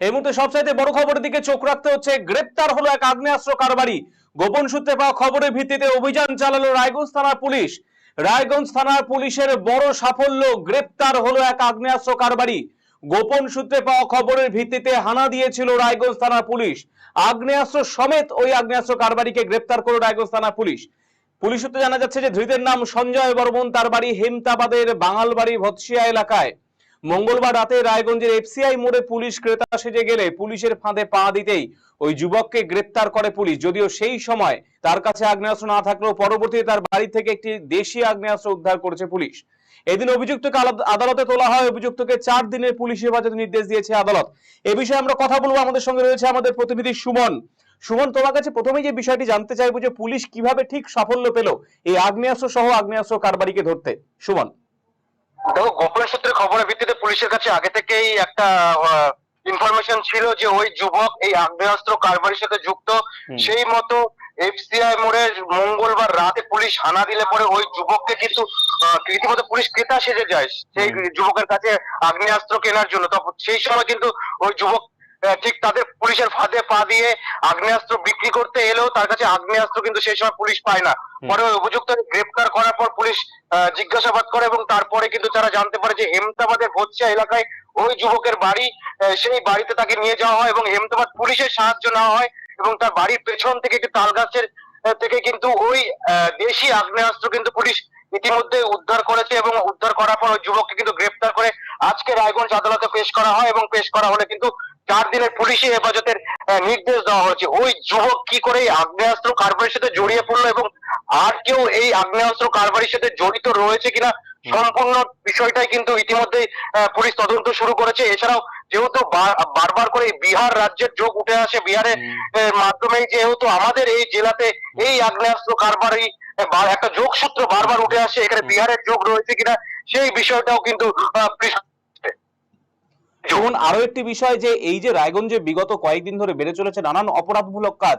এই মুহূর্তে সবচাইতে বড় খবরের দিকে চোখ রাখতে হচ্ছে, গ্রেপ্তার হলো এক আগ্নেয়াস্ত্র কারবারি। গোপন সূত্রে পাওয়া খবরের ভিত্তিতে অভিযান চালালো রায়গঞ্জ থানার পুলিশ। রায়গঞ্জ থানার পুলিশের বড় সাফল্য, গ্রেপ্তার হলো এক আগ্নেয়াস্ত্র কারবারি। গোপন সূত্রে পাওয়া খবরের ভিত্তিতে হানা দিয়েছিল রায়গঞ্জ থানার পুলিশ। আগ্নেয়াস্ত্র সমেত ওই আগ্নেয়াস্ত্র কারবারিকে গ্রেপ্তার করল রায়গঞ্জ থানার পুলিশ। পুলিশ সূত্রে জানা যাচ্ছে যে ধৃতের নাম সঞ্জয় বর্মন, তার বাড়ি হেমতাবাদের বাঙালবাড়ি ভৎসিয়া এলাকায়। মঙ্গলবার রাতে রায়গঞ্জের এফসিআই মোড়ে পুলিশ ক্রেতা সেজে গেলে পুলিশের ফাঁদে পা দিতেই ওই যুবককে গ্রেপ্তার করে পুলিশ। যদিও সেই সময় তার কাছে আগ্নেয়াস্ত্র না থাকলেও পরবর্তীতে তার বাড়ি থেকে একটি দেশি আগ্নেয়াস্ত্র উদ্ধার করেছে পুলিশ। এদিন অভিযুক্তকে আদালতে তোলা হয়। অভিযুক্তকে চার দিনের পুলিশ হেফাজতে নির্দেশ দিয়েছে আদালত। এ বিষয়ে আমরা কথা বলব। আমাদের সঙ্গে রয়েছে আমাদের প্রতিনিধি সুমন। সুমন, তোমার কাছে প্রথমেই যে বিষয়টি জানতে চাইব যে পুলিশ কীভাবে ঠিক সাফল্য পেল এই আগ্নেয়াস্ত্র সহ আগ্নেয়াস্ত্র কারবারিকে ধরতে? সুমন। দেখো গোপন সূত্রে খবরের ভিত্তিতে পুলিশের কাছে আগে থেকেই একটা ইনফরমেশন ছিল যে ওই যুবক এই আগ্নেয়াস্ত্র কারবারির সাথে যুক্ত। সেই মতো এফসিআই মোড়ের মঙ্গলবার রাতে পুলিশ হানা দিলে পরে ওই যুবককে কিন্তু রীতিমতো পুলিশ ক্রেতা সেজে যায় সেই যুবকের কাছে আগ্নেয়াস্ত্র কেনার জন্য। তখন সেই সময় কিন্তু ওই যুবক ঠিক তাদের পুলিশের ফাঁদে পা দিয়ে আগ্নেয়াস্ত্র বিক্রি করতে এলেও তার কাছে আগ্নেয়াস্ত্র কিন্তু সেই সময় পুলিশ পায় না। পরে ওই অভিযুক্তকে গ্রেপ্তার করার পর পুলিশ জিজ্ঞাসাবাদ করে এবং তারপরে কিন্তু তারা জানতে পারে যে হেমতাবাদের ভোজা এলাকায় ওই যুবকের বাড়ি সেই বাড়িতে তাকে নিয়ে যাওয়া হয় এবং হেমতাবাদ পুলিশের সাহায্য নেওয়া হয় এবং তার বাড়ির পেছন থেকে একটি তাল গাছের থেকে কিন্তু ওই দেশি আগ্নেয়াস্ত্র কিন্তু পুলিশ ইতিমধ্যে উদ্ধার করেছে এবং উদ্ধার করার পর ওই যুবককে কিন্তু গ্রেপ্তার করে আজকে রায়গঞ্জ আদালতে পেশ করা হয় এবং পেশ করা হলে কিন্তু চার দিনের পুলিশি হেফাজতের নির্দেশ দেওয়া হয়েছে। ওই যুবক কি করে আগ্নেয়াস্ত্র কারবারির সাথে জড়িয়ে পড়ল এবং আর কেউ এই আগ্নেয়াস্ত্র কারবারির সাথে জড়িত রয়েছে কিনা সম্পূর্ণ বিষয়টাই কিন্তু ইতিমধ্যে পুলিশ তদন্ত শুরু করেছে। এছাড়াও যেহেতু বারবার করে বিহার রাজ্যের যোগ উঠে আসে বিহারের। মাধ্যমে যেহেতু আমাদের এই জেলাতে এই আগ্নেয়াস্ত্র কারবারি একটা যোগসূত্র বারবার উঠে আসে এখানে বিহারের যোগ রয়েছে কিনা সেই বিষয়টাও কিন্তু পুলিশ যেমন আরও একটি বিষয় যে এই যে রায়গঞ্জে বিগত কয়েকদিন ধরে বেড়ে চলেছে নানান অপরাধমূলক কাজ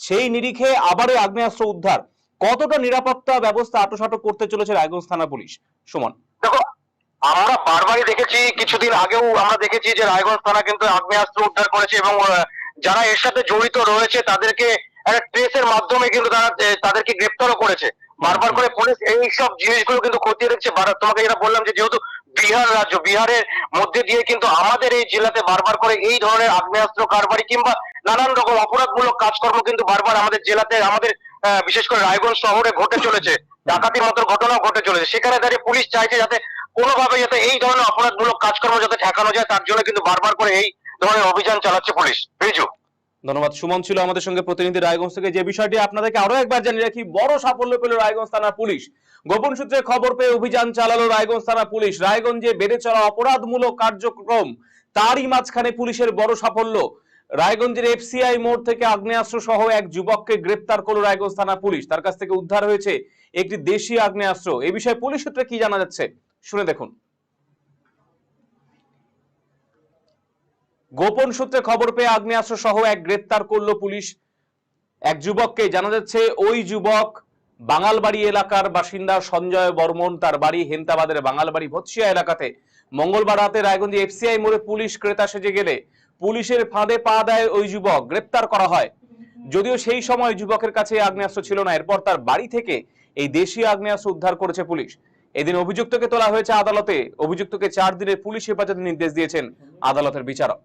সেই নিরিখে আবারও আগ্নেয়াস্ত্র উদ্ধার। কতটা নিরাপত্তা ব্যবস্থা আটোসাটো করতে চলেছে রায়গঞ্জ থানা পুলিশ? সুমন। দেখো আমরা বারবারই দেখেছি কিছুদিন আগেও আমরা দেখেছি যে রায়গঞ্জ থানা কিন্তু আগ্নেয়াস্ত্র উদ্ধার করেছে এবং যারা এর সাথে জড়িত রয়েছে তাদেরকে একটা ট্রেসের মাধ্যমে কিন্তু তারা তাদেরকে গ্রেপ্তারও করেছে। বারবার করে পুলিশ এই সব জিনিসগুলো কিন্তু খতিয়ে দেখছে। তোমাকে যেটা বললাম যে যেহেতু বিহার রাজ্য, বিহারের মধ্যে দিয়ে কিন্তু আমাদের এই জেলাতে বারবার করে এই ধরনের আগ্নেয়াস্ত্র, কারবারি কিংবা নানান রকম অপরাধমূলক কাজকর্ম কিন্তু বারবার আমাদের জেলাতে, আমাদের বিশেষ করে রায়গঞ্জ শহরে ঘটে চলেছে। ডাকাতির মতো ঘটনাও ঘটে চলেছে। সেখানে দাঁড়িয়ে পুলিশ চাইছে যাতে কোনোভাবে যাতে এই ধরনের অপরাধমূলক কাজকর্ম যাতে ঠেকানো যায়, তার জন্য কিন্তু বারবার করে এই ধরনের অভিযান চালাচ্ছে পুলিশ। রিজু ধন্যবাদ। সুমন ছিল আমাদের সঙ্গে প্রতিনিধি রায়গঞ্জ থেকে। যে বিষয়টি আপনাদেরকে আরও একবার জানিয়ে রাখি, বড় সাফল্য পেল রায়গঞ্জ থানা পুলিশ। গোপন সূত্রে খবর পেয়ে অভিযান চালালো রায়গঞ্জ থানা পুলিশ। রায়গঞ্জে বেড়ে চলা অপরাধমূলক কার্যক্রম, তারই মাঝখানে পুলিশের বড় সাফল্য। রায়গঞ্জের এফসিআই মোড় থেকে আগ্নেয়াস্ত্র সহ এক যুবককে গ্রেপ্তার করল রায়গঞ্জ থানা পুলিশ। তার কাছ থেকে উদ্ধার হয়েছে একটি দেশি আগ্নেয়াস্ত্র। এ বিষয়ে পুলিশ সূত্রে কি জানা যাচ্ছে, শুনে দেখুন। গোপন সূত্রে খবর পেয়ে আগ্নেয়াস্ত্র সহ এক গ্রেপ্তার করল পুলিশ। এক যুবককে জানা যাচ্ছে, ওই যুবক বাঙালবাড়ি এলাকার বাসিন্দা সঞ্জয় বর্মন। তার বাড়ি হেমতাবাদের বাঙালবাড়ি ভৎসিয়া এলাকাতে। মঙ্গলবার রাতে রায়গঞ্জে এফসিআই মোড়ে পুলিশ ক্রেতা সেজে গেলে পুলিশের ফাঁদে পা দেয় ওই যুবক। গ্রেপ্তার করা হয়। যদিও সেই সময় যুবকের কাছে আগ্নেয়াস্ত্র ছিল না, এরপর তার বাড়ি থেকে এই দেশি আগ্নেয়াস্ত্র উদ্ধার করেছে পুলিশ। এদিন অভিযুক্তকে তোলা হয়েছে আদালতে। অভিযুক্তকে চার দিনের পুলিশ হেফাজতে নির্দেশ দিয়েছেন আদালতের বিচারক।